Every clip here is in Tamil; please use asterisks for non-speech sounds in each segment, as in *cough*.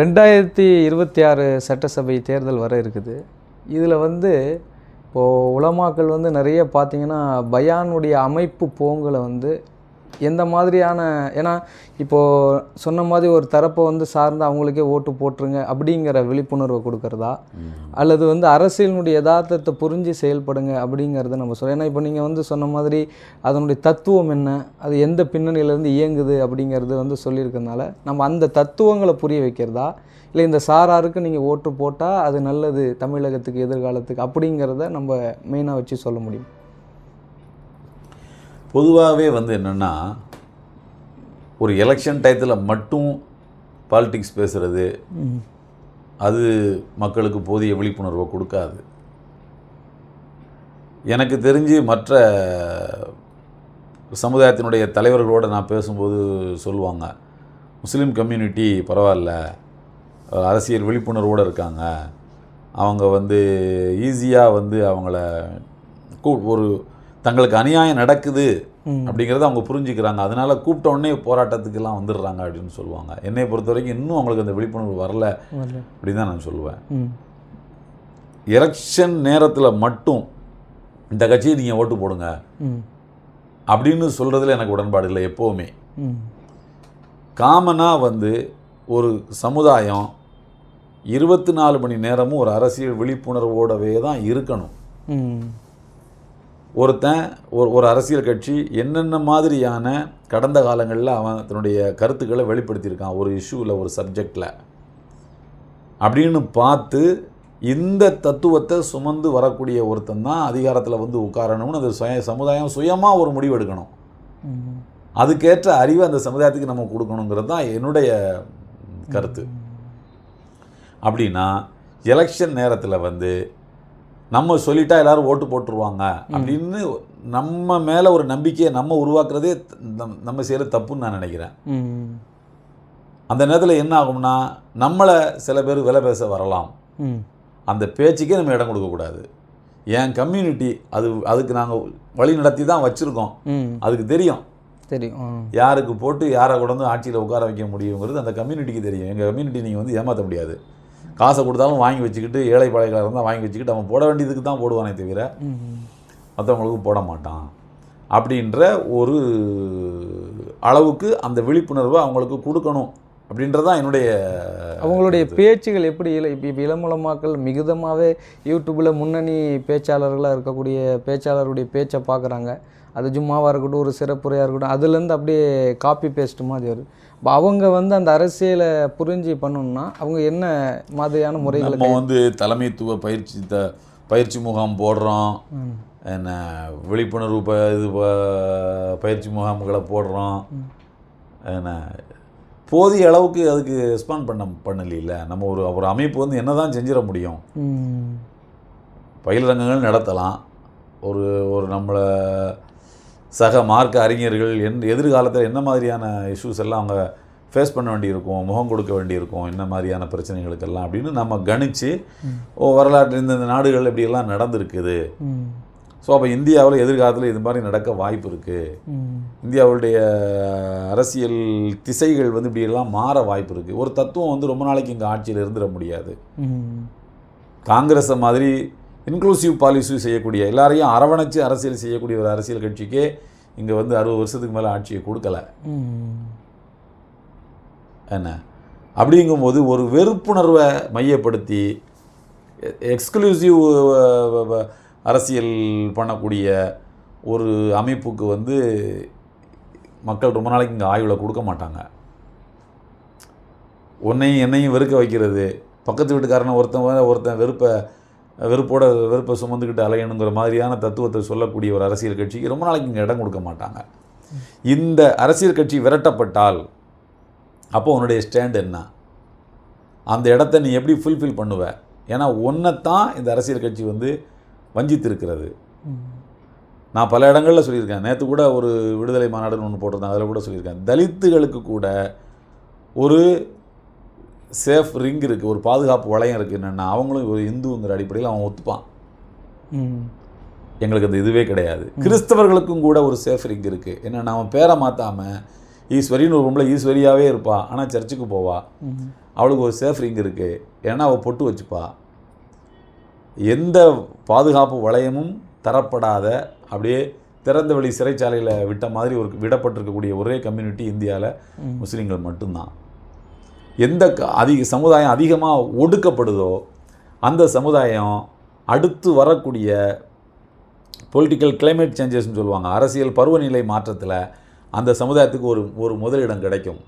ரெண்டாயிரத்தி இருபத்தி ஆறு சட்டசபை தேர்தல் வர இருக்குது. இதில் வந்து இப்போது உலமாக்கள் வந்து நிறைய பார்த்திங்கன்னா பயானுடைய அமைப்பு போங்களை வந்து எந்த மாதிரியான ஏன்னா இப்போது சொன்ன மாதிரி ஒரு தரப்பை வந்து சார்ந்து அவங்களுக்கே ஓட்டு போட்டுருங்க அப்படிங்கிற விழிப்புணர்வை கொடுக்கறதா? அல்லது வந்து அரசியலினுடைய யதார்த்தத்தை புரிஞ்சு செயல்படுங்க அப்படிங்கிறத நம்ம சொல்ல ஏன்னா இப்போ நீங்கள் வந்து சொன்ன மாதிரி அதனுடைய தத்துவம் என்ன? அது எந்த பின்னணியிலேருந்து இயங்குது அப்படிங்கிறது வந்து சொல்லியிருக்கறனால நம்ம அந்த தத்துவங்களை புரிய வைக்கிறதா? இல்லை இந்த சாராருக்கு நீங்கள் ஓட்டு போட்டால் அது நல்லது தமிழகத்துக்கு எதிர்காலத்துக்கு அப்படிங்கிறத நம்ம மெயினாக வச்சு சொல்ல முடியும். பொதுவாகவே வந்து என்னென்னா ஒரு எலெக்ஷன் டயத்தில் மட்டும் பாலிடிக்ஸ் பேசுகிறது அது மக்களுக்கு போதிய விழிப்புணர்வை கொடுக்காது. எனக்கு தெரிஞ்சு மற்ற சமுதாயத்தினுடைய தலைவர்களோடு நான் பேசும்போது சொல்லுவாங்க முஸ்லீம் கம்யூனிட்டி பரவாயில்ல அரசியல் விழிப்புணர்வோடு இருக்காங்க. அவங்க வந்து ஈஸியாக வந்து அவங்கள கூ ஒரு தங்களுக்கு அநியாயம் நடக்குது அப்படிங்கிறத அவங்க புரிஞ்சுக்கிறாங்க. அதனால கூப்பிட்ட உடனே போராட்டத்துக்கெல்லாம் வந்துடுறாங்க அப்படின்னு சொல்லுவாங்க. என்னை பொறுத்த வரைக்கும் இன்னும் அவங்களுக்கு அந்த விழிப்புணர்வு வரல அப்படின்னு தான் நான் சொல்லுவேன். எலெக்ஷன் நேரத்தில் மட்டும் இந்த கட்சியை நீங்கள் ஓட்டு போடுங்க அப்படின்னு சொல்கிறதுல எனக்கு உடன்பாடு இல்லை எப்போவுமே. காமனாக வந்து ஒரு சமுதாயம் இருபத்தி நாலு மணி நேரமும் ஒரு அரசியல் விழிப்புணர்வோடவே தான் இருக்கணும். ஒருத்தன் ஒரு ஒரு அரசியல் கட்சி என்னென்ன மாதிரியான கடந்த காலங்களில் அவன் தன்னுடைய கருத்துக்களை வெளிப்படுத்தியிருக்கான் ஒரு இஷ்யூவில் ஒரு சப்ஜெக்டில். அப்படின்னு பார்த்து இந்த தத்துவத்தை சுமந்து வரக்கூடிய ஒருத்தன் தான் அதிகாரத்தில் வந்து உட்காரணும்னு அந்த சுய சமுதாயம் சுயமாக ஒரு முடிவு எடுக்கணும். அதுக்கேற்ற அறிவை அந்த சமுதாயத்துக்கு நம்ம கொடுக்கணுங்கிறது தான் என்னுடைய கருத்து. அப்படின்னா எலெக்ஷன் நேரத்தில் வந்து நம்ம சொல்லிட்டா எல்லாரும் ஓட்டு போட்டுருவாங்க. அப்படின்னு நம்ம மேலே ஒரு நம்பிக்கையை நம்ம உருவாக்குறதே நம்- நம்ம செய்கிற தப்புன்னு நான் நினைக்கிறேன். அந்த நேரத்தில் என்ன ஆகும்னா நம்மளை சில பேர் விலை பேச வரலாம். அந்த பேச்சுக்கே நம்ம இடம் கொடுக்கக்கூடாது என் கம்யூனிட்டி அது அதுக்கு நாங்கள் வழி நடத்தி தான் வச்சுருக்கோம். அதுக்கு தெரியும். தெரியும் யாருக்கு போட்டு யாரை கொண்டு வந்து ஆட்சியில் உட்கார வைக்க முடியுங்கிறது அந்த கம்யூனிட்டிக்கு தெரியும். எங்கள் கம்யூனிட்டி நீங்கள் வந்து ஏமாற்ற முடியாது. காசை கொடுத்தாலும் வாங்கி வச்சுக்கிட்டு ஏழை பாளையக்காரர் இருந்தால் வாங்கி வச்சுக்கிட்டு அவன் போட வேண்டியதுக்கு தான் போடுவானே தவிர மற்றவங்களுக்கு போட மாட்டான். அப்படின்ற ஒரு அளவுக்கு அந்த விழிப்புணர்வை அவங்களுக்கு கொடுக்கணும் அப்படின்றது தான் என்னுடைய அவங்களுடைய பேச்சுகள் எப்படி இள இப்போ இளமுலமாக்கள் மிகுதமாகவே யூடியூப்பில் முன்னணி பேச்சாளர்களாக இருக்கக்கூடிய பேச்சாளருடைய பேச்சை பார்க்குறாங்க அது ஜும்மாவாக இருக்கட்டும் ஒரு சிறப்புரையாக இருக்கட்டும் அதுலேருந்து அப்படியே காப்பி பேஸ்ட் மாதிரி வருது. அப்போ அவங்க வந்து அந்த அரசியலை புரிஞ்சு பண்ணணும்னா அவங்க என்ன மாதிரியான முறைகளை நம்ம வந்து தலைமைத்துவ பயிற்சி த பயிற்சி முகாம் போடுறோம். என்ன விழிப்புணர்வு ப இது பயிற்சி முகாம்களை போடுறோம். என்ன போதிய அளவுக்கு அதுக்கு ரெஸ்பாண்ட் பண்ண பண்ணலையில. நம்ம ஒரு ஒரு அமைப்பு வந்து என்ன தான் செஞ்சிட முடியும். பயிலரங்கங்கள் நடத்தலாம். ஒரு ஒரு நம்மளை சக மார்க்க அறிஞர்கள் என் எதிர்காலத்தில் என்ன மாதிரியான இஷ்யூஸ் எல்லாம் அவங்க ஃபேஸ் பண்ண வேண்டியிருக்கும் முகம் கொடுக்க வேண்டியிருக்கும் என்ன மாதிரியான பிரச்சனைகளுக்கெல்லாம் அப்படின்னு நம்ம கணிச்சு ஓ வரலாற்று இந்த நாடுகள் இப்படியெல்லாம் நடந்திருக்குது. ஸோ அப்போ இந்தியாவில் எதிர்காலத்தில் இது மாதிரி நடக்க வாய்ப்பு இருக்குது இந்தியாவுடைய அரசியல் திசைகள் வந்து இப்படியெல்லாம் மாற வாய்ப்பு இருக்குது ஒரு தத்துவம் வந்து ரொம்ப நாளைக்கு இங்கே ஆட்சியில் இருந்துட முடியாது. காங்கிரஸை மாதிரி இன்க்ளூசிவ் பாலிசி செய்யக்கூடிய எல்லாரையும் அரவணைச்சு அரசியல் செய்யக்கூடிய ஒரு அரசியல் கட்சிக்கே இங்கே வந்து அறுபது வருஷத்துக்கு மேலே ஆட்சியை கொடுக்கல. என்ன? அப்படிங்கும்போது ஒரு வெறுப்புணர்வை மையப்படுத்தி எக்ஸ்க்ளூசிவ் அரசியல் பண்ணக்கூடிய ஒரு அமைப்புக்கு வந்து மக்கள் ரொம்ப நாளைக்கு இங்கே ஆய்வில் கொடுக்க மாட்டாங்க. உன்னையும் என்னையும் வெறுக்க வைக்கிறது. பக்கத்து வீட்டுக்காரனை ஒருத்தன் ஒருத்தன் வெறுப்பை வெறுப்போட வெறுப்பை சுமந்துக்கிட்டு அலையணுங்கிற மாதிரியான தத்துவத்தை சொல்லக்கூடிய ஒரு அரசியல் கட்சிக்கு ரொம்ப நாளைக்கு இங்கே இடம் கொடுக்க மாட்டாங்க. இந்த அரசியல் கட்சி விரட்டப்பட்டால் அப்போ உன்னுடைய ஸ்டாண்ட் என்ன? அந்த இடத்த நீ எப்படி ஃபுல்ஃபில் பண்ணுவ? ஏன்னா ஒன்றைத்தான் இந்த அரசியல் கட்சி வந்து வஞ்சித்திருக்கிறது. நான் பல இடங்களில் சொல்லியிருக்கேன். நேற்று கூட ஒரு விடுதலை மாநாடுன்னு ஒன்று போட்டிருந்தேன் அதில் கூட சொல்லியிருக்கேன். தலித்துகளுக்கு கூட ஒரு சேஃப் ரிங் இருக்குது ஒரு பாதுகாப்பு வளையம் இருக்குது என்னென்னா அவங்களும் ஒரு இந்துங்கிற அடிப்படையில் அவன் ஒத்துப்பான். எங்களுக்கு அந்த இதுவே கிடையாது. கிறிஸ்தவர்களுக்கும் கூட ஒரு சேஃப் ரிங் இருக்குது என்னென்னா அவன் பேரை மாற்றாமல் ஈஸ்வரின்னு ஒரு பொம்பளை ஈஸ்வரியாகவே இருப்பா ஆனால் சர்ச்சுக்கு போவா. அவளுக்கு ஒரு சேஃப் ரிங் இருக்குது ஏன்னா அவள் பொட்டு வச்சுப்பா. எந்த பாதுகாப்பு வளையமும் தரப்படாத அப்படியே திறந்த வெளி சிறைச்சாலையில் விட்ட மாதிரி ஒரு விடப்பட்டிருக்கக்கூடிய ஒரே கம்யூனிட்டி இந்தியாவில் முஸ்லீம்கள் மட்டும்தான். எந்த க- அதிக சமுதாயம் அதிகமாக ஒடுக்கப்படுதோ அந்த சமுதாயம் அடுத்து வரக்கூடிய பொலிட்டிக்கல் கிளைமேட் சேஞ்சஸ்னு சொல்லுவாங்க. அரசியல் பருவநிலை மாற்றத்தில் அந்த சமுதாயத்துக்கு ஒரு ஒரு முதலிடம் கிடைக்கும்.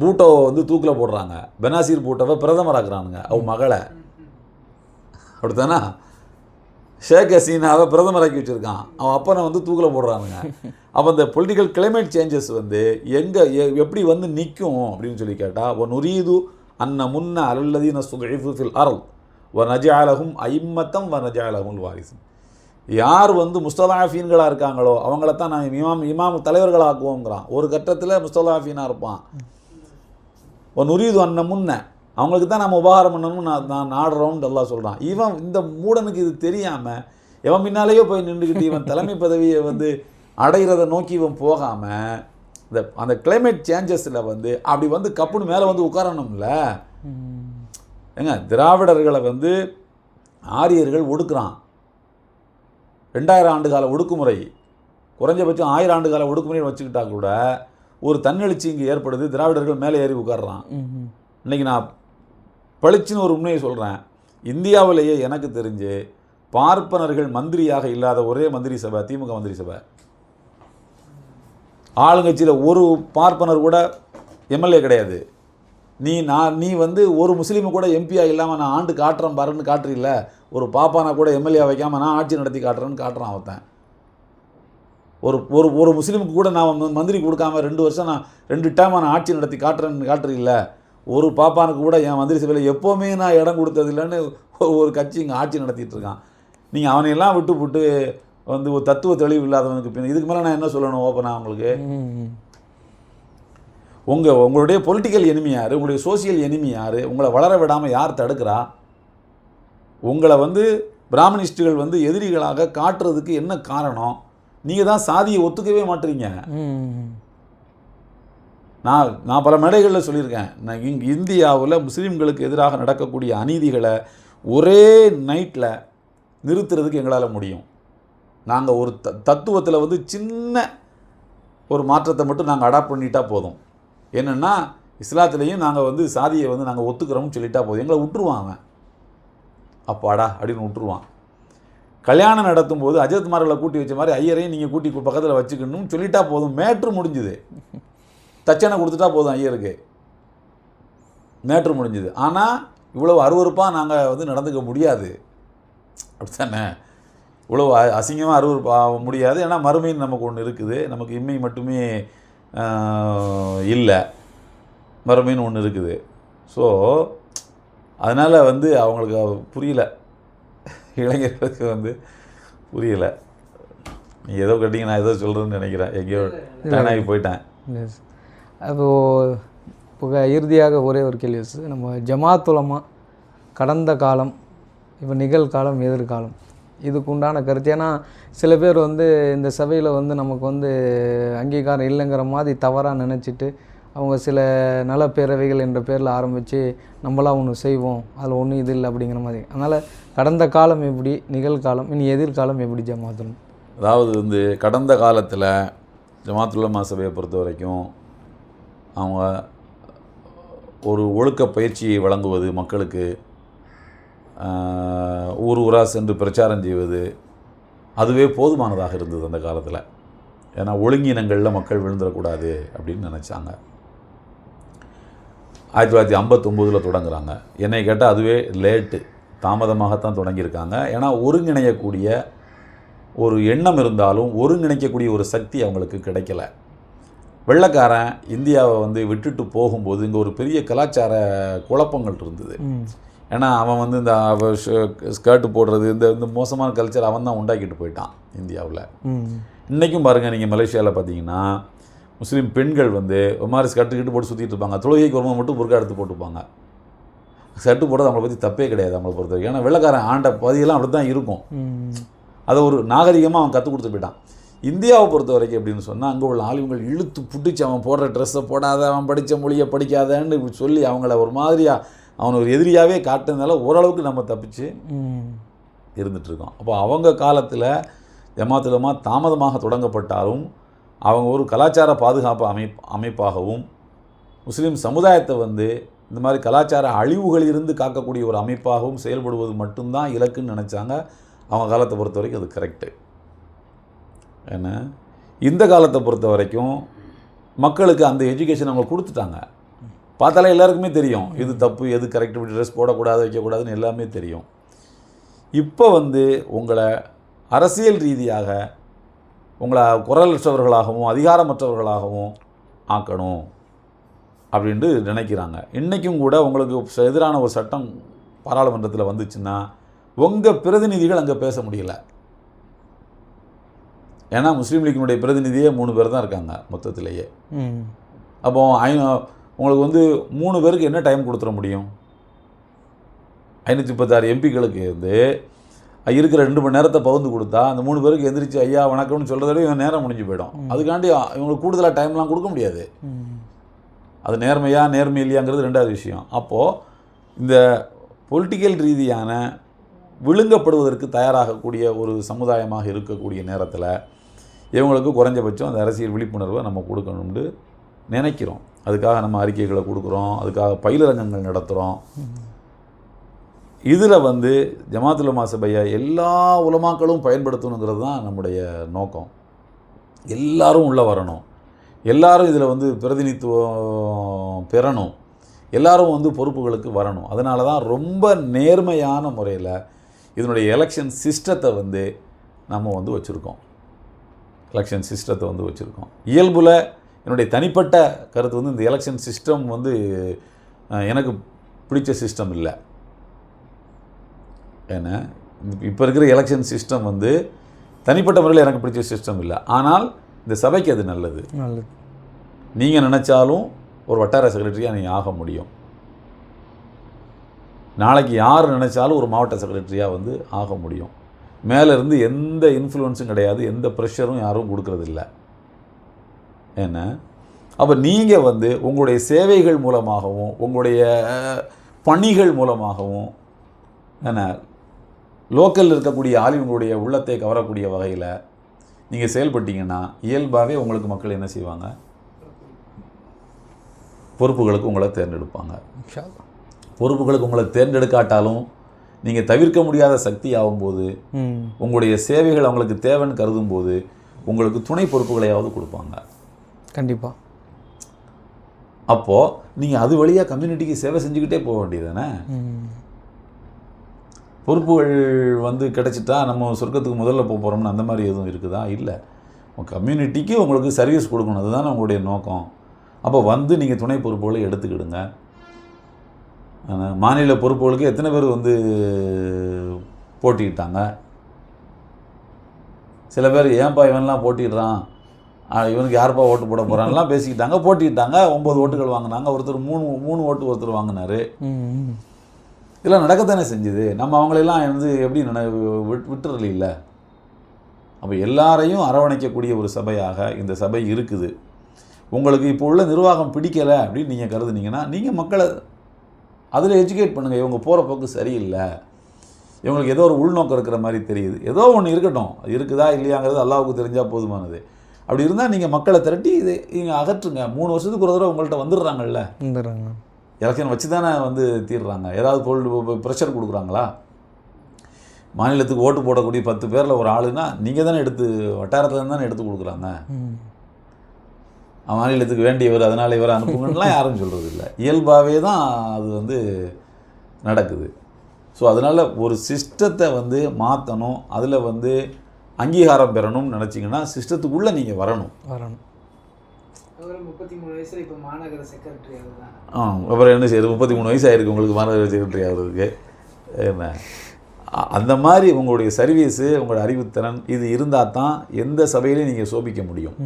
பூட்டோவை வந்து தூக்கில் போடுறாங்க. பெனாசீர் பூட்டோவை பிரதமராக்குறானுங்க அவன் மகளை. அப்படித்தானா? ஷேக் ஹசீனாவை பிரதமராக்கி வச்சுருக்கான். அவன் அப்பனை வந்து தூக்கில் போடுறானுங்க. அப்போ அந்த பொலிட்டிக்கல் கிளைமேட் சேஞ்சஸ் வந்து எங்கே எப்படி வந்து நிற்கும் அப்படின்னு சொல்லி கேட்டால் ஒன் உரியுது அன்ன முன்ன அல்லதீன சுகைஃபு ஃபில் அருள் வ நஜாலகும் ஐம்மத்தம் வ நஜாலகும் வாரிசும் யார் வந்து முஸ்தலாஃபீன்களாக இருக்காங்களோ அவங்கள தான் நாங்கள் இமாம் இமாம் தலைவர்களாக்குவோங்கிறான் ஒரு கட்டத்தில் முஸ்தலாஃபீனாக இருப்பான். ஒன் நுரீது அன்ன முன்ன அவங்களுக்கு தான் நம்ம உபகாரம் பண்ணணும்னு நான் நான் நாடுறோம்னு எல்லாம் சொல்கிறான் இவன் இந்த மூடனுக்கு இது தெரியாமல் இவன் பின்னாலேயோ போய் நின்றுக்கிட்டு இவன் தலைமை பதவியை வந்து அடைகிறத நோக்கி இவன் போகாமல் இந்த அந்த climate சேஞ்சஸில் வந்து அப்படி வந்து கப்புன்னு மேலே வந்து உட்காரணும்ல? ஏங்க திராவிடர்களை வந்து ஆரியர்கள் ஒடுக்குறான். ரெண்டாயிரம் ஆண்டு கால ஒடுக்குமுறை குறைஞ்சபட்சம் ஆயிரம் ஆண்டு கால ஒடுக்குமுறை வச்சுக்கிட்டா கூட ஒரு தன்னெழுச்சி இங்கே ஏற்படுது திராவிடர்கள் மேலே ஏறி உட்கார்றான். இன்னைக்கு நான் பளிச்சுன்னு ஒரு உண்மையை சொல்கிறேன் இந்தியாவிலேயே எனக்கு தெரிஞ்சு பார்ப்பனர்கள் மந்திரியாக இல்லாத ஒரே மந்திரி சபை திமுக மந்திரி சபை. ஆளுங்கட்சியில் ஒரு பார்ப்பனர் கூட எம்எல்ஏ கிடையாது. நீ நான் நீ வந்து ஒரு முஸ்லீமு கூட எம்பியாக இல்லாமல் நான் ஆண்டு காட்டுறேன் பாருன்னு காட்டுறீல்ல. ஒரு பாப்பானா கூட எம்எல்ஏ வைக்காமல் நான் ஆட்சி நடத்தி காட்டுறேன்னு காட்டுறான் ஒருத்தன் ஒரு ஒரு ஒரு முஸ்லீமுக்கு கூட நான் மந்திரி கொடுக்காம ரெண்டு வருஷம் நான் ரெண்டு டைம் நான் ஆட்சி நடத்தி காட்டுறேன்னு காட்டுறீல்ல. ஒரு பாப்பானுக்கு கூட என் மந்திரி சபையில் எப்போவுமே நான் இடம் கொடுத்ததில்லைன்னு ஒரு ஒரு கட்சி இங்கே ஆட்சி நடத்திட்டு இருக்கான். நீங்கள் அவனையெல்லாம் விட்டு போட்டு வந்து ஒரு தத்துவ தெளிவு இல்லாதவனுக்கு பின் இதுக்கு மேலே நான் என்ன சொல்லணும் ஓப்பனாக உங்களுக்கு? உங்கள் உங்களுடைய பொலிட்டிக்கல் எனிமி யார்? உங்களுடைய சோசியல் எனிமி யார்? உங்களை வளர விடாமல் யார் தடுக்கிறா? உங்களை வந்து பிராமணிஸ்டுகள் வந்து எதிரிகளாக காட்டுறதுக்கு என்ன காரணம்? நீங்கள் தான் சாதியை ஒத்துக்கவே மாட்டீங்க. நான் நான் பல மேடைகளில் சொல்லியிருக்கேன். நான் இங் இந்தியாவில் முஸ்லீம்களுக்கு எதிராக நடக்கக்கூடிய அநீதிகளை ஒரே நைட்டில் நிறுத்துறதுக்கு எங்களால் முடியும். நாங்கள் ஒரு த தத்துவத்தில் வந்து சின்ன ஒரு மாற்றத்தை மட்டும் நாங்கள் அடாப்ட் பண்ணிட்டா போதும். என்னென்னா இஸ்லாத்துலேயும் நாங்கள் வந்து சாதியை வந்து நாங்கள் ஒத்துக்கிறோம்னு சொல்லிட்டா போதும். எங்களை விட்டுருவான் அவன். அப்பாடா அப்படின்னு விட்டுருவான். கல்யாணம் நடத்தும்போது அஜத்மார்களை கூட்டி வச்ச மாதிரி ஐயரையும் நீங்கள் கூட்டி பக்கத்தில் வச்சுக்கணும்னு சொல்லிட்டா போதும். மேட்ரு முடிஞ்சுது. தச்சனை கொடுத்துட்டா போதும் ஐயருக்கு. மேட்ரு முடிஞ்சுது. ஆனால் இவ்வளவு அருவருப்பாக நாங்கள் வந்து நடந்துக்க முடியாது. அப்படித்தானே? இவ்வளோ அசிங்கமாக அறுவர் முடியாது. ஏன்னா மறுமைன்னு நமக்கு ஒன்று இருக்குது. நமக்கு இம்மை மட்டுமே இல்லை. மறுமைன்னு ஒன்று இருக்குது. ஸோ அதனால் வந்து அவங்களுக்கு புரியல. இளைஞர்களுக்கு வந்து புரியல. நீ ஏதோ கேட்டிங்க நான் ஏதோ சொல்கிறேன்னு நினைக்கிறேன். எங்கேயோ டேனாகி போயிட்டேன். எஸ் அப்போ இப்போ இறுதியாக ஒரே ஒரு கேள்வி நம்ம ஜமாத்துலமாக கடந்த காலம் இப்போ நிகழ்காலம் எதிர்காலம். இதுக்கு உண்டான கருத்து. ஏன்னா சில பேர் வந்து இந்த சபையில் வந்து நமக்கு வந்து அங்கீகாரம் இல்லைங்கிற மாதிரி தவறாக நினச்சிட்டு அவங்க சில நலப்பேரவைகள் என்ற பேரில் ஆரம்பித்து நம்மளாம் ஒன்று செய்வோம் அதில் ஒன்றும் இது இல்லை அப்படிங்கிற மாதிரி. அதனால் கடந்த காலம் எப்படி நிகழ்காலம் இனி எதிர்காலம் எப்படி ஜமாத்துலும் அதாவது வந்து கடந்த காலத்தில் ஜமாத்துல்லமா சபையை பொறுத்த வரைக்கும் அவங்க ஒரு ஒழுக்க பயிற்சியை வழங்குவது மக்களுக்கு ஊர் ஊராக சென்று பிரச்சாரம் செய்வது அதுவே போதுமானதாக இருந்தது அந்த காலத்தில். ஏன்னா ஒழுங்கினங்களில் மக்கள் விழுந்துடக்கூடாது அப்படின்னு நினச்சாங்க. ஆயிரத்தி தொள்ளாயிரத்தி ஐம்பத்தொம்போதில் தொடங்குகிறாங்க என்னை கேட்டால் அதுவே லேட்டு. தாமதமாகத்தான் தொடங்கியிருக்காங்க. ஏன்னா ஒருங்கிணையக்கூடிய ஒரு எண்ணம் இருந்தாலும் ஒருங்கிணைக்கக்கூடிய ஒரு சக்தி அவங்களுக்கு கிடைக்கல. வெள்ளைக்காரன் இந்தியாவை வந்து விட்டுட்டு போகும்போது இங்கே ஒரு பெரிய கலாச்சார குழப்பங்கள் இருந்தது. ஏன்னா அவன் வந்து இந்த ஸ்கர்ட்டு போடுறது இந்த இந்த மோசமான கல்ச்சர் அவன் தான் உண்டாக்கிட்டு போயிட்டான் இந்தியாவில். இன்றைக்கும் பாருங்கள் நீங்கள் மலேசியாவில் பார்த்தீங்கன்னா முஸ்லீம் பெண்கள் வந்து ஒரு மாதிரி ஸ்கர்ட்டு கிட்டு போட்டு சுற்றிட்டு இருப்பாங்க. தொழுகைக்கு வரும்போது மட்டும் புர்கா எடுத்து போட்டுப்பாங்க. ஸ்கர்ட்டு போடுறது அவங்கள பற்றி தப்பே கிடையாது அவங்கள பொறுத்த வரைக்கும். ஏன்னா வெள்ளைக்காரன் ஆண்ட பகுதியெல்லாம் அப்படி தான் இருக்கும் அதை ஒரு நாகரிகமாக அவன் கற்றுக் கொடுத்து போயிட்டான். இந்தியாவை பொறுத்த வரைக்கும் எப்படின்னு சொன்னால் அங்கே உள்ள ஆளுங்கள் இழுத்து புடிச்சு அவன் போடுற ட்ரெஸ்ஸை போடாத அவன் படித்த மொழியை படிக்காதன்னு சொல்லி அவங்கள ஒரு மாதிரியாக அவனை ஒரு எதிரியாகவே காட்டுனதுனால ஓரளவுக்கு நம்ம தப்பிச்சு இருந்துகிட்ருக்கோம் அப்போ அவங்க காலத்தில் ஜமாத்துலமா தாமதமாக தொடங்கப்பட்டாலும் அவங்க ஒரு கலாச்சார பாதுகாப்பு அமைப் அமைப்பாகவும் முஸ்லீம் சமுதாயத்தை வந்து இந்த மாதிரி கலாச்சார அழிவுகளிலிருந்து காக்கக்கூடிய ஒரு அமைப்பாகவும் செயல்படுவது மட்டும்தான் இலக்குன்னு நினச்சாங்க. அவங்க காலத்தை பொறுத்த வரைக்கும் அது கரெக்டு ஏன்னா இந்த காலத்தை பொறுத்த வரைக்கும் மக்களுக்கு அந்த எஜுகேஷன் அவங்க கொடுத்துட்டாங்க. பார்த்தாலே எல்லாருக்குமே தெரியும். இது தப்பு எது கரெக்ட் இப்படி ட்ரெஸ் போடக்கூடாது வைக்கக்கூடாதுன்னு எல்லாமே தெரியும். இப்போ வந்து உங்களை அரசியல் ரீதியாக உங்களை குரலற்றவர்களாகவும் அதிகாரமற்றவர்களாகவும் ஆக்கணும் அப்படின்ட்டு நினைக்கிறாங்க. இன்றைக்கும் கூட உங்களுக்கு எதிரான ஒரு சட்டம் பாராளுமன்றத்தில் வந்துச்சுன்னா உங்கள் பிரதிநிதிகள் அங்கே பேச முடியல. ஏன்னா முஸ்லீம் லீக்கினுடைய பிரதிநிதியே மூணு பேர் தான் இருக்காங்க மொத்தத்திலேயே. அப்போ ஐ உங்களுக்கு வந்து மூணு பேருக்கு என்ன டைம் கொடுத்துட முடியும்? ஐநூற்றி முப்பத்தாறு எம்பிக்களுக்கு வந்து இருக்கிற ரெண்டு மணி நேரத்தை பகிர்ந்து கொடுத்தா அந்த மூணு பேருக்கு எந்திரிச்சு ஐயா வணக்கம்னு சொல்கிறதோட இவன் நேரம் முடிஞ்சு போயிடும். அதுக்காண்டி இவங்களுக்கு கூடுதலாக டைம்லாம் கொடுக்க முடியாது. அது நேர்மையா நேர்மை இல்லையாங்கிறது ரெண்டாவது விஷயம். அப்போது இந்த பொலிட்டிக்கல் ரீதியான விழுங்கப்படுவதற்கு தயாராகக்கூடிய ஒரு சமுதாயமாக இருக்கக்கூடிய நேரத்தில் இவங்களுக்கு குறைஞ்சபட்சம் அந்த அரசியல் விழிப்புணர்வை நம்ம கொடுக்கணும்னு நினைக்கிறோம். அதுக்காக நம்ம அறிக்கைகளை கொடுக்குறோம் அதுக்காக பயிலரங்கங்கள் நடத்துகிறோம் இதில் வந்து ஜமாத்துலமா சபையை எல்லா உலமாக்களும் பயன்படுத்தணுங்கிறது தான் நம்முடைய நோக்கம். எல்லாரும் உள்ளே வரணும். எல்லாரும் இதில் வந்து பிரதிநிதித்துவம் பெறணும். எல்லாரும் வந்து பொறுப்புகளுக்கு வரணும். அதனால தான் ரொம்ப நேர்மையான முறையில் இதனுடைய எலெக்ஷன் சிஸ்டத்தை வந்து நம்ம வந்து வச்சுருக்கோம். எலெக்ஷன் சிஸ்டத்தை வந்து வச்சுருக்கோம். இயல்புல என்னுடைய தனிப்பட்ட கருத்து வந்து இந்த எலெக்ஷன் சிஸ்டம் வந்து எனக்கு பிடிச்ச சிஸ்டம் இல்லை. ஏன்னா இப்போ இருக்கிற எலெக்ஷன் சிஸ்டம் வந்து தனிப்பட்ட முறையில் எனக்கு பிடிச்ச சிஸ்டம் இல்லை. ஆனால் இந்த சபைக்கு அது நல்லது. நல்லது. நீங்கள் நினச்சாலும் ஒரு வட்டார செக்ரட்டரியாக நீங்கள் ஆக முடியும். நாளைக்கு யார் நினச்சாலும் ஒரு மாவட்ட செக்ரட்டரியாக வந்து ஆக முடியும். மேலே இருந்து எந்த இன்ஃப்ளூயன்ஸும் கிடையாது எந்த ப்ரெஷரும் யாரும் கொடுக்கறதில்ல. என்ன? அப்போ நீங்கள் வந்து உங்களுடைய சேவைகள் மூலமாகவும் உங்களுடைய பணிகள் மூலமாகவும் என்ன? லோக்கலில் இருக்கக்கூடிய ஆலிம்களுடைய உள்ளத்தை கவரக்கூடிய வகையில் நீங்கள் செயல்பட்டீங்கன்னா இயல்பாகவே உங்களுக்கு மக்கள் என்ன செய்வாங்க? பொறுப்புகளுக்கு உங்களை தேர்ந்தெடுப்பாங்க. பொறுப்புகளுக்கு உங்களை தேர்ந்தெடுக்காட்டாலும் நீங்கள் தவிர்க்க முடியாத சக்தி ஆகும்போது உங்களுடைய சேவைகள் அவங்களுக்கு தேவைன்னு கருதும் போது உங்களுக்கு துணை பொறுப்புகளையாவது கொடுப்பாங்க. கண்டிப்பாக அப்போது நீங்கள் அது வழியாக கம்யூனிட்டிக்கு சேவை செஞ்சுக்கிட்டே போக வேண்டியதானே ம். பொறுப்புகள் வந்து கிடைச்சிட்டா நம்ம சொர்க்கத்துக்கு முதல்ல போக போகிறோம்னு அந்த மாதிரி எதுவும் இருக்குதா? இல்லை. கம்யூனிட்டிக்கு உங்களுக்கு சர்வீஸ் கொடுக்கணும். அதுதானே உங்களுடைய நோக்கம். அப்போ வந்து நீங்கள் துணை பொறுப்புகளை எடுத்துக்கிடுங்க. மாநில பொறுப்புகளுக்கு எத்தனை பேர் வந்து போட்டிக்கிட்டாங்க சில பேர் ஏன்பா இவன்லாம் போட்டிடுறான்? இவனுக்கு யாருப்பா ஓட்டு போட போகிறான்லாம் பேசிக்கிட்டாங்க போட்டிக்கிட்டாங்க ஒம்பது ஓட்டுகள் வாங்கினாங்க. ஒருத்தர் மூணு மூணு ஓட்டு ஒருத்தர் வாங்கினாரு. இதெல்லாம் நடக்கத்தானே செஞ்சுது. நம்ம அவங்களெல்லாம் வந்து எப்படி நினை விட் விட்டுறல இல்லை அப்போ எல்லாரையும் அரவணைக்கக்கூடிய ஒரு சபையாக இந்த சபை இருக்குது. உங்களுக்கு இப்போ உள்ள நிர்வாகம் பிடிக்கலை அப்படின்னு நீங்கள் கருதுனீங்கன்னா நீங்கள் மக்களை அதில் எஜுகேட் பண்ணுங்கள் இவங்க போகிற போக்கு சரியில்லை. இவங்களுக்கு ஏதோ ஒரு உள்நோக்கம் இருக்கிற மாதிரி தெரியுது. ஏதோ ஒன்று இருக்கட்டும். இருக்குதா இல்லையாங்கிறது அல்லாவுக்கு தெரிஞ்சால் போதுமானது. அப்படி இருந்தால் நீங்கள் மக்களை திரட்டி இதை நீங்கள் அகற்றுங்க. மூணு வருஷத்துக்கு ஒரு தடவை உங்கள்கிட்ட வந்துடுறாங்கல்ல? வந்துடுறாங்க. எலெக்ஷன் வச்சு தானே வந்து தீர்றாங்க. ஏதாவது பொருள் ப்ரெஷர் கொடுக்குறாங்களா? மாநிலத்துக்கு ஓட்டு போடக்கூடிய பத்து பேரில் ஒரு ஆளுனா நீங்கள் தானே எடுத்து வட்டாரத்தில் தானே எடுத்து கொடுக்குறாங்க. மாநிலத்துக்கு வேண்டியவர் அதனால் இவரை அனுப்புங்கலாம் யாரும் சொல்கிறது இல்லை இயல்பாகவே தான் அது வந்து நடக்குது. ஸோ அதனால் ஒரு சிஸ்டத்தை வந்து மாற்றணும் அதில் வந்து அங்கீகாரம் பெறணும்னு நினச்சிங்கன்னா சிஸ்டத்துக்குள்ளே நீங்கள் வரணும். வரணும். ஆ அப்புறம் என்ன செய்யுது முப்பத்தி மூணு வயசு ஆயிருக்கு உங்களுக்கு மாநகர செக்ரட்டரி ஆகிறதுக்கு. என்ன? அந்த மாதிரி உங்களுடைய சர்வீஸு உங்களோட அறிவுத்திறன் இது இருந்தால் தான் எந்த சபையிலையும் நீங்கள் சோபிக்க முடியும்.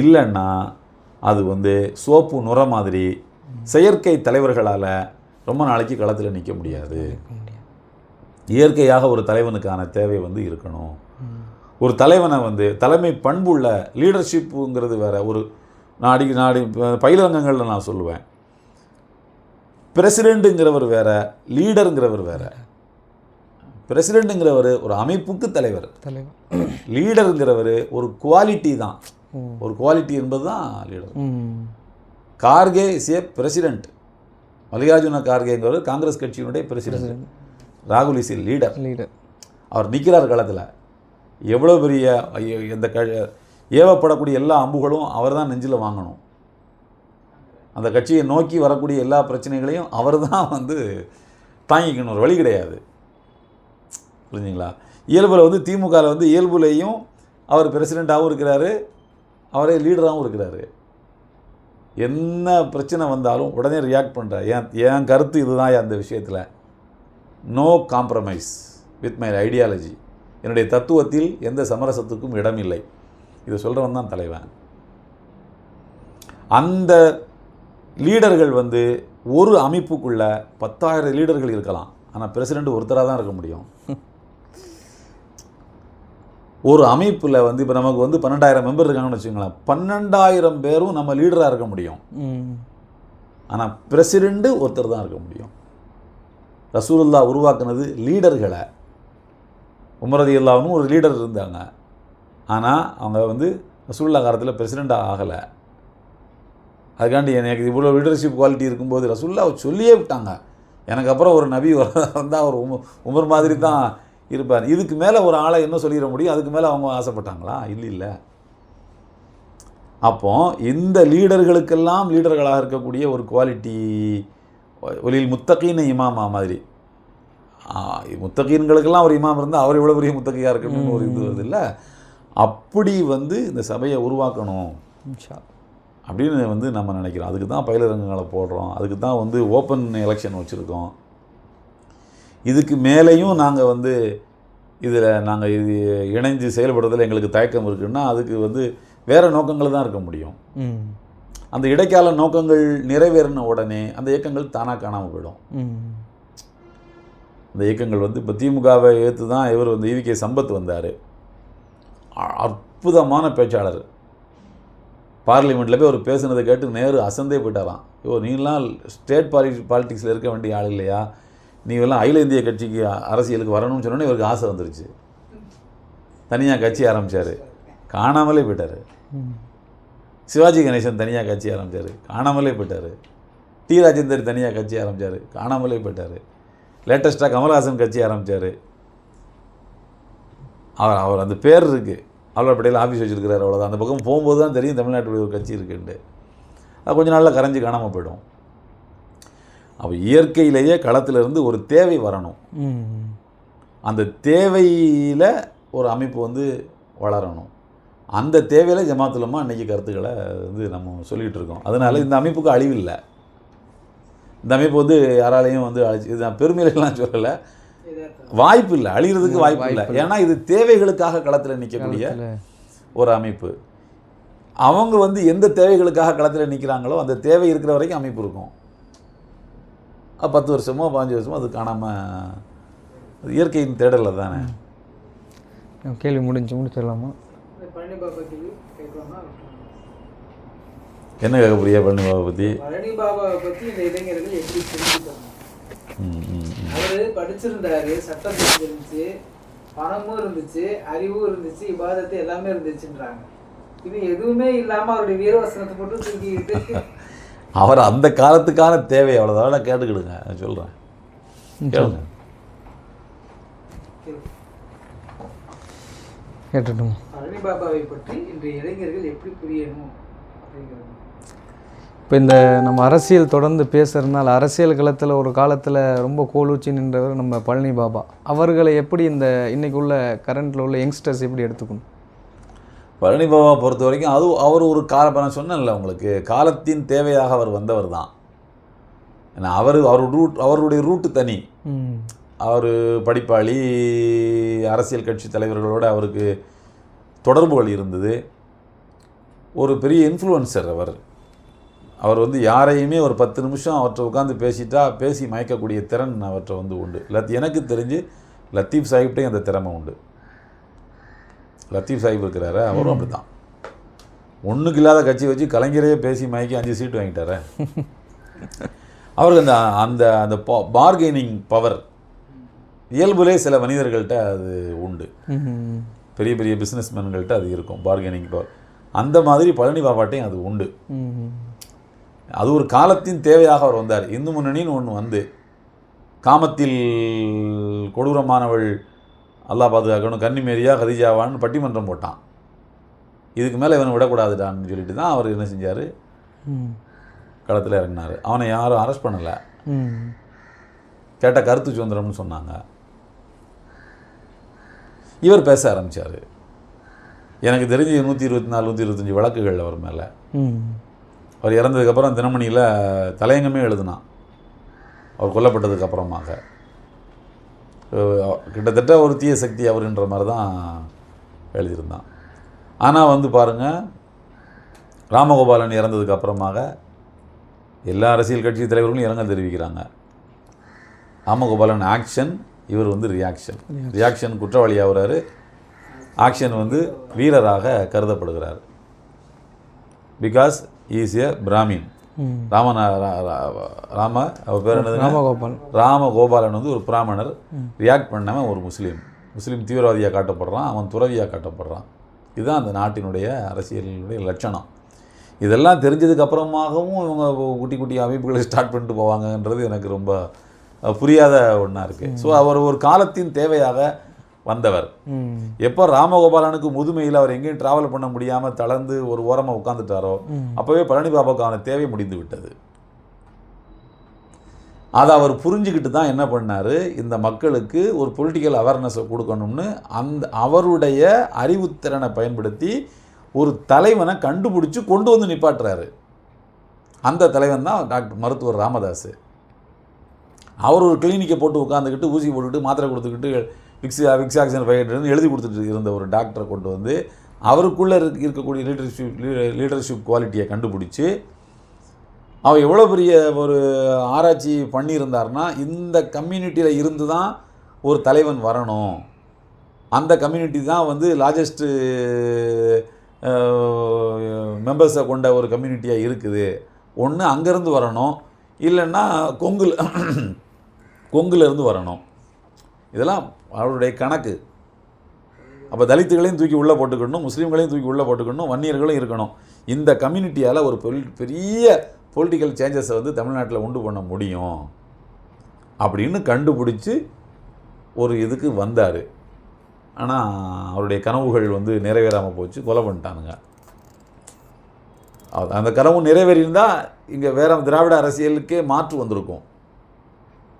இல்லைன்னா அது வந்து சோப்பு நுர மாதிரி செயற்கை தலைவர்களால் ரொம்ப நாளைக்கு களத்தில் நிற்க முடியாது. இயற்கையாக ஒரு தலைவனுக்கான தேவை வந்து இருக்கணும். ஒரு தலைவனை வந்து தலைமை பண்புள்ள லீடர்ஷிப்புங்கிறது வேற. ஒரு நாடி நாடி பயிலரங்கங்களில் நான் சொல்லுவேன். பிரசிடெண்ட்டுங்கிறவர் வேற லீடருங்கிறவர் வேற. பிரசிடெண்ட்டுங்கிறவர் ஒரு அமைப்புக்கு தலைவர். தலைவர். லீடருங்கிறவர் ஒரு குவாலிட்டி தான். ஒரு குவாலிட்டி என்பது தான் leader Kharge is a president Mallikarjuna கார்கேங்கிறவர் Congress கட்சியினுடைய பிரசிடெண்ட் ராகுல் இஸ் ஏ லீடர் லீடர் அவர் நிற்கிறார் களத்தில். எவ்வளோ பெரிய ஐயோ, இந்த க ஏவப்படக்கூடிய எல்லா அம்புகளும் அவர் தான் நெஞ்சில் வாங்கணும். அந்த கட்சியை நோக்கி வரக்கூடிய எல்லா பிரச்சனைகளையும் அவர் தான் வந்து தாங்கிக்கணும். ஒரு வழி கிடையாது. புரிஞ்சுங்களா? இயல்பில் வந்து திமுகவில் வந்து இயல்புலேயும் அவர் பிரசிடெண்ட்டாகவும் இருக்கிறாரு அவரே லீடராகவும் இருக்கிறாரு. என்ன பிரச்சனை வந்தாலும் உடனே ரியாக்ட் பண்ணுறார் என் என் கருத்து இதுதான் அந்த விஷயத்தில். No compromise with my ideology என்னுடைய தத்துவத்தில் எந்த சமரசத்துக்கும் இடமில்லை. இதை சொல்கிறவன் தான் தலைவன். அந்த லீடர்கள் வந்து ஒரு அமைப்புக்குள்ள பத்தாயிரம் லீடர்கள் இருக்கலாம். ஆனால் பிரசிடெண்ட் ஒருத்தராக தான் இருக்க முடியும். ஒரு அமைப்பில் வந்து இப்போ நமக்கு வந்து பன்னெண்டாயிரம் மெம்பர் இருக்காங்கன்னு வச்சுக்கோங்களேன். பன்னெண்டாயிரம் பேரும் நம்ம லீடராக இருக்க முடியும். ஆனால் பிரசிடெண்ட்டு ஒருத்தர் தான் இருக்க முடியும். ரசூலுல்லா உருவாக்குனது லீடர்களை உமரதி அல்லாவும் ஒரு லீடர் இருந்தாங்க. ஆனால் அவங்க வந்து ரசூல்லா காலத்தில் பிரசிடெண்ட்டாக ஆகலை. அதுக்காண்டி எனக்கு இவ்வளோ லீடர்ஷிப் குவாலிட்டி இருக்கும்போது ரசூல்லா சொல்லியே விட்டாங்க. எனக்கு அப்புறம் ஒரு நபி வந்தால் அவர் உம உமர் மாதிரி தான் இருப்பார். இதுக்கு மேலே ஒரு ஆளை என்ன சொல்லிட முடியும்? அதுக்கு மேலே அவங்க ஆசைப்பட்டாங்களா? இல்லை இல்லை. அப்போ இந்த லீடர்களுக்கெல்லாம் லீடர்களாக இருக்கக்கூடிய ஒரு குவாலிட்டி ஒலியில் முத்தகீன இமாமா மாதிரி முத்தகீன்களுக்கெல்லாம் ஒரு இமாம் இருந்தால் அவர் இவ்வளோ பெரிய முத்தகையாக இருக்கணும்னு ஒரு இது வருது இல்லை அப்படி வந்து இந்த சபையை உருவாக்கணும். அப்படின்னு வந்து நம்ம நினைக்கிறோம். அதுக்கு தான் பயிலரங்கங்களை போடுறோம். அதுக்கு தான் வந்து ஓப்பன் எலெக்ஷன் வச்சுருக்கோம். இதுக்கு மேலேயும் நாங்கள் வந்து இதில் நாங்கள் இது இணைஞ்சு செயல்படுறதுல எங்களுக்கு தயக்கம் இருக்குன்னா அதுக்கு வந்து வேறு நோக்கங்கள் தான் இருக்க முடியும். அந்த இடைக்கால நோக்கங்கள் நிறைவேறின உடனே அந்த இயக்கங்கள் தானாக காணாமல் போயிடும். அந்த இயக்கங்கள் வந்து இப்போ திமுகவை ஏற்று தான் இவர் வந்து ஈவிகே சம்பத் வந்தார். அற்புதமான பேச்சாளர். பார்லிமெண்ட்டில் போய் அவர் பேசுனதை கேட்டு நேரு அசந்தே போயிட்டாராம். ஐயோ நீங்களாம் ஸ்டேட் பாலி பாலிட்டிக்ஸில் இருக்க வேண்டிய ஆள் இல்லையா? நீங்களாம் அகில இந்திய கட்சிக்கு அரசியலுக்கு வரணும்னு சொன்னோன்னே இவருக்கு ஆசை வந்துருச்சு. தனியாக கட்சி ஆரம்பித்தார் காணாமலே போயிட்டார். சிவாஜி கணேசன் தனியாக கட்சி ஆரம்பித்தார் காணாமலே போயிட்டார். டி ராஜேந்தர் தனியாக கட்சி ஆரம்பித்தார் காணாமலே போயிட்டார். லேட்டஸ்ட்டாக கமல்ஹாசன் கட்சி ஆரம்பித்தார் அவர் அவர் அந்த பேர் இருக்குது ஆழ்வார் பட்டேல் ஆஃபீஸ் வச்சுருக்கிறார் அவ்வளோதான் அந்த பக்கம் போகும்போது தான் தெரியும் தமிழ்நாட்டுடைய ஒரு கட்சி இருக்குன்ட்டு. அது கொஞ்ச நாளில் கரைஞ்சு காணாமல் போயிடும். அப்போ இயற்கையிலேயே களத்திலிருந்து ஒரு தேவை வரணும். அந்த தேவையில் ஒரு அமைப்பு வந்து வளரணும். அந்த தேவையில் ஜமாத்துலமா அன்றைக்கி கருத்துக்களை வந்து நம்ம சொல்லிகிட்டு இருக்கோம். அதனால் இந்த அமைப்புக்கு அழிவில்லை இந்த அமைப்பு வந்து யாராலையும் வந்து அழிச்சு இது நான் பெருமையிலாம் சொல்லலை. வாய்ப்பு இல்லை அழிகிறதுக்கு வாய்ப்பு இல்லை ஏன்னா இது தேவைகளுக்காக களத்தில் நிற்கக்கூடிய ஒரு அமைப்பு. அவங்க வந்து எந்த தேவைகளுக்காக களத்தில் நிற்கிறாங்களோ அந்த தேவை இருக்கிற வரைக்கும் அமைப்பு இருக்கும். பத்து வருஷமோ பாஞ்சு வருஷமோ அது காணாமல் இயற்கையின் தேடலில் தானே. கேள்வி முடிஞ்சு முடிச்சிடலாமா இந்த பழனி பாபா கேள்வி கேட்கலாமா என்ன கேட்க புரியா பழனி பாபா பற்றி பழனி பாபாவை பற்றி இந்த இளைஞர்கள் எப்படி தெரிஞ்சுக்கணும். அவரு படிச்சிருந்தாரு சட்டம் தெரிஞ்சிருந்துச்சு பணமும் இருந்துச்சு அறிவும் இருந்துச்சு இபாதத்து எல்லாமே இருந்துச்சுன்றாங்க. இது எதுவுமே இல்லாம அவருடைய வீரவசனத்தை மட்டும் தூக்கிக்கிட்டு *laughs* அவர் அந்த காலத்துக்கான தேவை அவ்வளோதான் கேட்டுக்கிடுங்க நான் சொல்கிறேன் கேளுங்க. கேட்டுட்டுமா பழனி பாபாவை பற்றி இன்றைய இளைஞர்கள் எப்படி புரியணும் அப்படிங்கிறது. இப்போ இந்த நம்ம அரசியல் தொடர்ந்து பேசுகிறதுனால அரசியல் களத்தில் ஒரு காலத்தில் ரொம்ப கோலூச்சி நின்றவர் நம்ம பழனி பாபா. அவர்களை எப்படி இந்த இன்னைக்கு உள்ள கரண்ட்டில் உள்ள யங்ஸ்டர்ஸ் எப்படி எடுத்துக்கணும்? பழனி பாபா பொறுத்த வரைக்கும் அது அவர் ஒரு கால நான் சொன்னேன்ல உங்களுக்கு. காலத்தின் தேவையாக அவர் வந்தவர் தான். ஏன்னா அவர் அவர் ரூட் அவருடைய ரூட்டு தனி. அவர் படிப்பாளி அரசியல் கட்சி தலைவர்களோட அவருக்கு தொடர்புகள் இருந்தது. ஒரு பெரிய இன்ஃப்ளூயன்சர் அவர். அவர் வந்து யாரையுமே ஒரு பத்து நிமிஷம் அவற்றை உட்காந்து பேசிட்டா பேசி மயக்கக்கூடிய திறன் அவற்றை வந்து உண்டு. லத் எனக்கு தெரிஞ்சு லத்தீப் சாஹிப்டையும் அந்த திறமை உண்டு. லத்தீப் சாஹிப் இருக்கிறாரு அவரும் அப்படி தான் ஒன்றுக்கு இல்லாத கட்சி வச்சு கலைஞரையே பேசி மயக்கி அஞ்சு சீட்டு வாங்கிட்டாரு. *laughs* அவருக்கு அந்த அந்த அந்த பார்கெனிங் பவர் இயல்புலே சில மனிதர்கள்ட்ட அது உண்டு. பெரிய பெரிய பிஸ்னஸ்மேன்கள்ட்ட அது இருக்கும் பார்கெனிங் பவர் அந்த மாதிரி பழனி பாபாட்டையும் அது உண்டு. அது ஒரு காலத்தின் தேவையாக அவர் வந்தார். இந்து முன்னணின்னு ஒன்று வந்து காமத்தில் கொடூரமானவள் அல்லாஹ் பாதுகாக்கணும் கன்னிமேரியா கதிஜாவான்னு பட்டிமன்றம் போட்டான். இதுக்கு மேலே இவனை விடக்கூடாதுடான்னு சொல்லிட்டு தான் அவர் என்ன செஞ்சார். களத்தில் இறங்கினார். அவனை யாரும் அரெஸ்ட் பண்ணலை. கேட்ட கருத்து சுதந்திரம்னு சொன்னாங்க. இவர் பேச ஆரம்பிச்சார். எனக்கு தெரிஞ்சு நூற்றி இருபத்தி நாலு நூற்றி இருபத்தஞ்சி வழக்குகள் அவர் மேலே. அவர் இறந்ததுக்கப்புறம் தினமணியில் தலையங்கமே எழுதினான் அவர் கொல்லப்பட்டதுக்கு அப்புறமாக அஹ் கிட்டத்தட்ட ஒரு தீய சக்தி அவருன்ற மாதிரி தான் எழுதியிருந்தான். ஆனால் வந்து பாருங்கள் ராமகோபாலன் இறந்ததுக்கு அப்புறமாக எல்லா அரசியல் கட்சி தலைவர்களும் இரங்கல் தெரிவிக்கிறாங்க. ராமகோபாலன் ஆக்ஷன் இவர் வந்து ரியாக்ஷன் ரியாக்ஷன் குற்றவாளி ஆகுறாரு. ஆக்ஷன் வந்து வீரராக கருதப்படுகிறார். பிகாஸ் இஸ் எ பிராமின் ம். ராமன ரா- ரா- ராம அவர் பேர் என்னது ராமகோபால் ராமகோபாலன் வந்து ஒரு பிராமணர். ரியாக்ட் பண்ணவன் ஒரு முஸ்லீம். முஸ்லீம் தீவிரவாதியாக காட்டப்படுறான் அவன் துறவியாக காட்டப்படுறான். இதுதான் அந்த நாட்டினுடைய அரசியலினுடைய லட்சணம். இதெல்லாம் தெரிஞ்சதுக்கு அப்புறமாகவும் இவங்க குட்டி குட்டி அமைப்புகளை ஸ்டார்ட் பண்ணிட்டு போவாங்கன்றது எனக்கு ரொம்ப புரியாத ஒன்றா இருக்குது ஸோ அவர் ஒரு காலத்தின் தேவையாக வந்தவர். எப்போ ராமகோபாலனுக்கு முதுமையில் அவர் எங்கேயும் டிராவல் பண்ண முடியாமல் தளர்ந்து ஒரு ஓரமாக உட்காந்துட்டாரோ அப்போவே பழனி பாபாவுக்கான தேவை முடிந்து விட்டது. அதை அவர் புரிஞ்சுக்கிட்டு தான் என்ன பண்ணார்? இந்த மக்களுக்கு ஒரு பொலிட்டிக்கல் அவேர்னஸை கொடுக்கணும்னு அந்த அவருடைய அறிவுத்திறனை பயன்படுத்தி ஒரு தலைவனை கண்டுபிடிச்சி கொண்டு வந்து நிப்பாட்டுறாரு. அந்த தலைவன் தான் டாக்டர் மருத்துவர் ராமதாஸ் அவர் ஒரு கிளினிக்கை போட்டு உட்காந்துக்கிட்டு ஊசி போட்டுக்கிட்டு மாத்திரை கொடுத்துக்கிட்டு விக்ஸி விக்ஸ் ஆக்சிஜன் ஃபைவ் எழுதி கொடுத்துட்டு இருந்த ஒரு டாக்டரை கொண்டு வந்து அவருக்குள்ளே இருக்க இருக்கக்கூடிய லீடர்ஷிப் லீடர்ஷிப் குவாலிட்டியை கண்டுபிடிச்சி அவர் எவ்வளோ பெரிய ஒரு ஆராய்ச்சி பண்ணியிருந்தார்னா இந்த கம்யூனிட்டியில் இருந்து தான் ஒரு தலைவன் வரணும். அந்த கம்யூனிட்டி தான் வந்து லார்ஜஸ்ட்டு மெம்பர்ஸை கொண்ட ஒரு கம்யூனிட்டியாக இருக்குது. ஒன்று அங்கேருந்து வரணும். இல்லைன்னா கொங்குல கொங்குலேருந்து வரணும். இதெல்லாம் அவருடைய கணக்கு. அப்போ தலித்துகளையும் தூக்கி உள்ளே போட்டுக்கணும் முஸ்லீம்களையும் தூக்கி உள்ளே போட்டுக்கணும் வன்னியர்களும் இருக்கணும். இந்த கம்யூனிட்டியால் ஒரு பொல் பெரிய பொலிட்டிக்கல் சேஞ்சஸை வந்து தமிழ்நாட்டில் உண்டு பண்ண முடியும். அப்படின்னு கண்டுபிடிச்சி ஒரு இதுக்கு வந்தார். ஆனால் அவருடைய கனவுகள் வந்து நிறைவேறாமல் போச்சு கொலை பண்ணிட்டானுங்க. அது- அந்த கனவு நிறைவேறியிருந்தால் இங்கே வேற திராவிட அரசியலுக்கே மாற்று வந்திருக்கும்.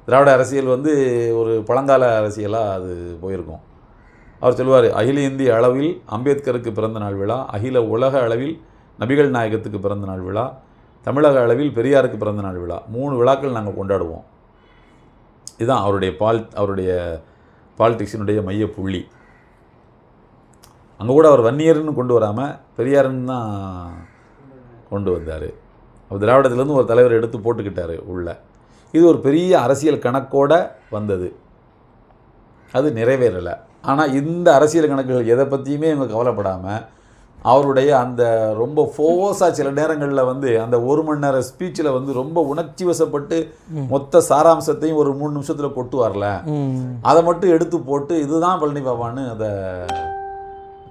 திராவிட அரசியல் வந்து ஒரு பழங்கால அரசியலாக அது போயிருக்கும். அவர் சொல்லுவார் அகில இந்திய அளவில் அம்பேத்கருக்கு பிறந்த நாள் விழா அகில உலக அளவில் நபிகள் நாயகத்துக்கு பிறந்த நாள் விழா தமிழக அளவில் பெரியாருக்கு பிறந்த நாள் விழா. மூணு விழாக்கள் நாங்கள் கொண்டாடுவோம். இதுதான் அவருடைய பால் அவருடைய பாலிடிக்ஸினுடைய மைய புள்ளி. அங்கே கூட அவர் வன்னியர்னு கொண்டு வராமல் பெரியாருன்னு தான் கொண்டு வந்தார். அவர் திராவிடத்துலேருந்து ஒரு தலைவர் எடுத்து போட்டுக்கிட்டார் உள்ளே. இது ஒரு பெரிய அரசியல் கணக்கோட வந்தது. அது நிறைவேறலை. ஆனால் இந்த அரசியல் கணக்குகள் எதை பற்றியுமே இவங்க கவலைப்படாமல் அவருடைய அந்த ரொம்ப ஃபோர்ஸாக சில நேரங்களில் வந்து அந்த ஒரு மணி நேர ஸ்பீச்சில் வந்து ரொம்ப உணர்ச்சி வசப்பட்டு மொத்த சாராம்சத்தையும் ஒரு மூணு நிமிஷத்தில் கொட்டுவார்ல ம். அதை மட்டும் எடுத்து போட்டு இதுதான் பழனி பாபான்னு அதை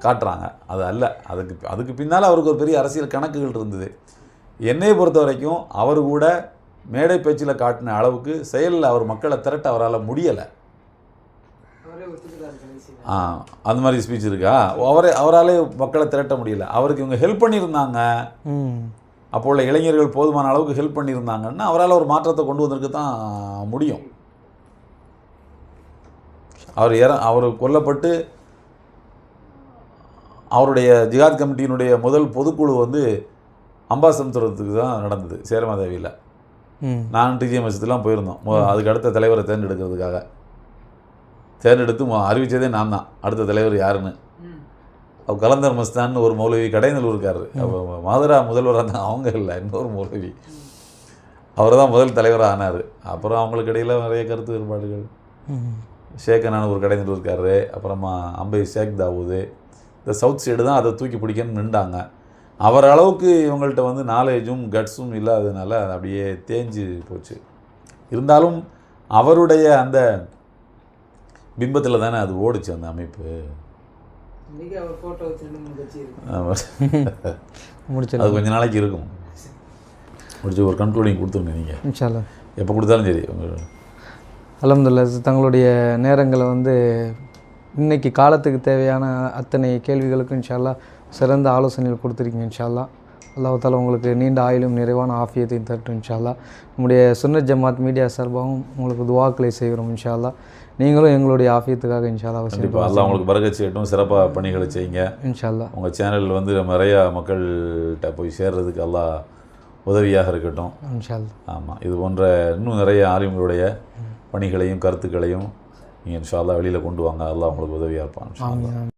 காட்டுறாங்க. அது அல்ல. அதுக்கு அதுக்கு பின்னால் அவருக்கு ஒரு பெரிய அரசியல் கணக்குகள் இருந்தது. என்னை பொறுத்த வரைக்கும் அவர் கூட மேடை பேச்சில் காட்டின அளவுக்கு செயலில் அவர் மக்களை திரட்ட அவரால் முடியலை. ஆ அந்த மாதிரி ஸ்பீச் இருக்கா? அவரே அவராலே மக்களை திரட்ட முடியல. அவருக்கு இவங்க ஹெல்ப் பண்ணியிருந்தாங்க. ம். அப்போ உள்ள இளைஞர்கள் போதுமான அளவுக்கு ஹெல்ப் பண்ணியிருந்தாங்கன்னா அவரால் ஒரு மாற்றத்தை கொண்டு வந்திருக்க தான் முடியும். அவர் இற அவர் கொல்லப்பட்டு அவருடைய ஜிகாத் கமிட்டியினுடைய முதல் பொதுக்குழு வந்து அம்பாசமுத்திரத்துக்கு தான் நடந்தது சேரமாதேவியில். நான் டிஜிஎம்எஸ்லாம் போயிருந்தோம். மொ- அதுக்கு அடுத்த தலைவரை தேர்ந்தெடுக்கிறதுக்காக. தேர்ந்தெடுத்து மொ- அறிவிச்சதே நான் தான். அடுத்த தலைவர் யாருன்னு. அவர் கலந்தர் மஸ்தான் ஒரு மௌலவி கடைநல்லூர்காரர் அவர் மாதுரா முதல்வராக இருந்தாங்க அவங்க இல்லை இன்னொரு மௌலவி. அவர் தான் முதல் தலைவராக ஆனார். அப்புறம் அவங்களுக்கு இடையில் நிறைய கருத்து வேறுபாடுகள். ம். ஷேக் அண்ணான் ஒரு கடைநல்லூர்காரரு அப்புறமா அம்பை ஷேக் தாவூது. இந்த சவுத் சைடு தான் அதை தூக்கி பிடிக்கணும்னு நின்றாங்க. அவர் அளவுக்கு இவங்கள்ட்ட வந்து நாலேஜும் கட்ஸும் இல்லாததுனால அது அப்படியே தேஞ்சு போச்சு. இருந்தாலும் அவருடைய அந்த பிம்பத்தில் தானே அது ஓடுச்சு அந்த அமைப்பு. *laughs* அது கொஞ்ச நாளைக்கு இருக்கும். முடிச்சு ஒரு கன்க்ளூடிங் கொடுத்துருங்க நீங்கள் எப்போ கொடுத்தாலும் சரி உங்கள் அல்ஹம்துலில்லாஹ் தங்களுடைய நேரங்களை வந்து இன்னைக்கு காலத்துக்கு தேவையான அத்தனை கேள்விகளுக்கும் இன்ஷால்லா சிறந்த ஆலோசனைகள் கொடுத்துருக்கீங்க இன்ஷால்லா. அல்லாஹ் தாலா உங்களுக்கு நீண்ட ஆயுளும் நிறைவான ஆஃபியத்தையும் தரட்டும் இன்ஷால்லா. நம்முடைய சுன்னத் ஜமாத் மீடியா சார்பாகவும் உங்களுக்கு துவாக்களை செய்கிறோம் இன்ஷால்லா. நீங்களும் எங்களுடைய ஆஃபியத்துக்காக இன்ஷால்லா கண்டிப்பாக எல்லாம் உங்களுக்கு பரகச் செய்யட்டும் சிறப்பாக பணிகளை செய்யுங்க. இன்ஷால்லா. உங்கள் சேனல் வந்து நிறையா மக்கள்கிட்ட போய் சேர்றதுக்கு எல்லாம் உதவியாக இருக்கட்டும். இன்ஷால்லா. ஆமாம் இது போன்ற இன்னும் நிறைய ஆலிம்களுடைய பணிகளையும் கருத்துக்களையும் நீங்கள் இன்ஷா அல்லாஹ் வெளியில் கொண்டு வாங்க. அல்லாஹ் உங்களுக்கு உதவியாக இருப்பான்